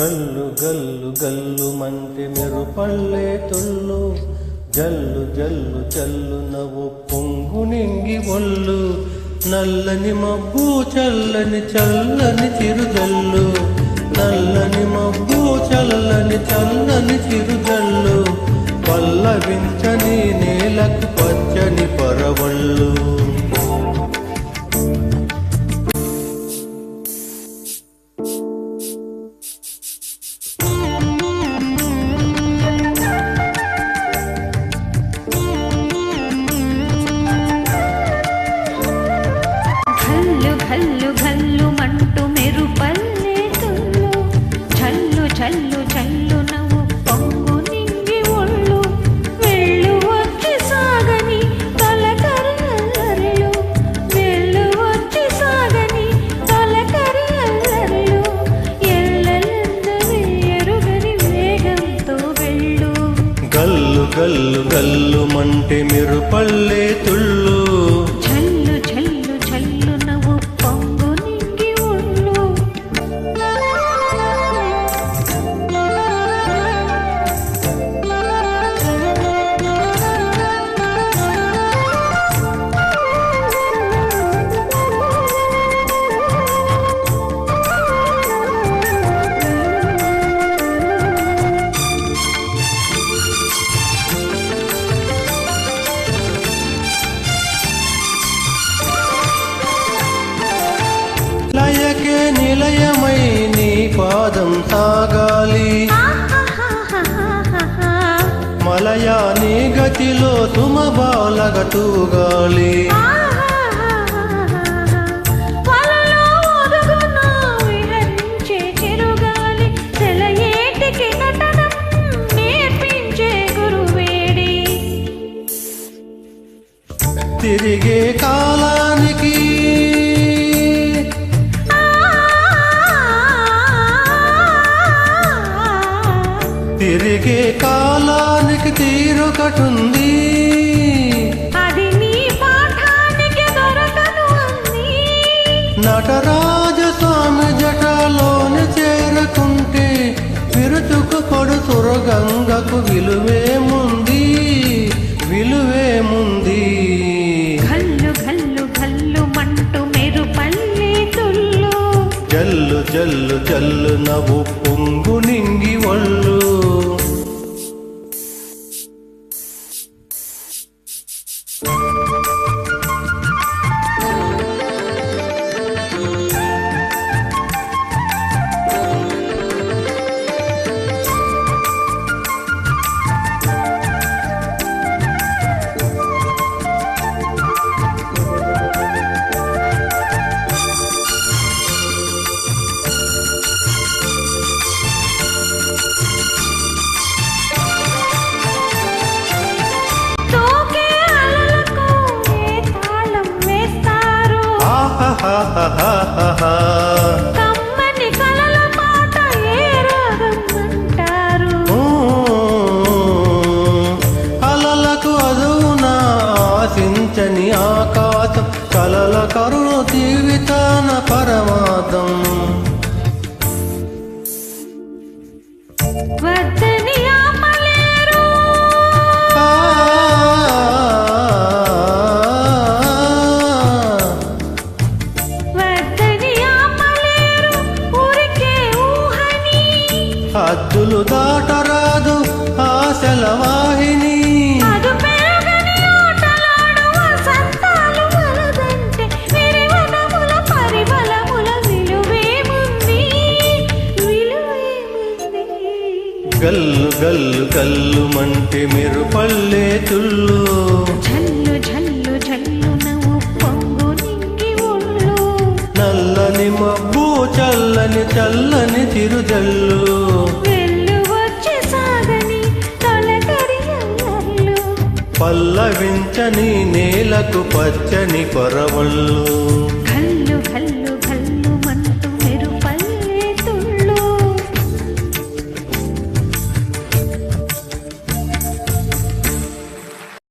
గల్లు గల్లు గల్లు మంటి మెరుపళ్ళే తుళ్ళు జల్లు జల్లు చల్లు నవ్వు పొంగు నింగి ఒళ్ళు. నల్లని మబ్బు చల్లని చల్లని చిరుజల్లు. నల్లని మబ్బు చల్లని చల్లని చిరుజల్లు. పల్లవించని నేలకు పచ్చని పరవళ్ళు. గల్లు గల్లు గల్లు మంటి మెరుపల్లే తుళ్ళు. విహరించే మలయాని గతిలో తుమ నేర్పించే గురువేడి తిరిగే కాలానికి తిరిగే కాలానికి తీరుకటుంది. అది నీ పాఠానికి నటరాజ స్వామి జటలోని చేరుకుంటే విరుచుకు పడు సురగంగకు విలువేముంది జల్లు జల్లు జల్లు నవ్వు పొంగు నింగి ఒళ్ళు. you ఆకాశం కలల కరుణ జీవితాన పరమాదం హద్దులు దాటరాదు గల్లు గల్లు గల్లు మంటి మీరు పల్లె తుళ్ళు. జల్లు జల్లు జల్లు నవ్వు పొంగు నింగి ఒళ్ళు. నల్లని మబ్బు చల్లని చల్లని చిరుజల్లు. వెళ్ళు వచ్చి సాగని తొలకరి అల్లర్లు. పల్లవించని నేలకు పచ్చని కొరవళ్ళు.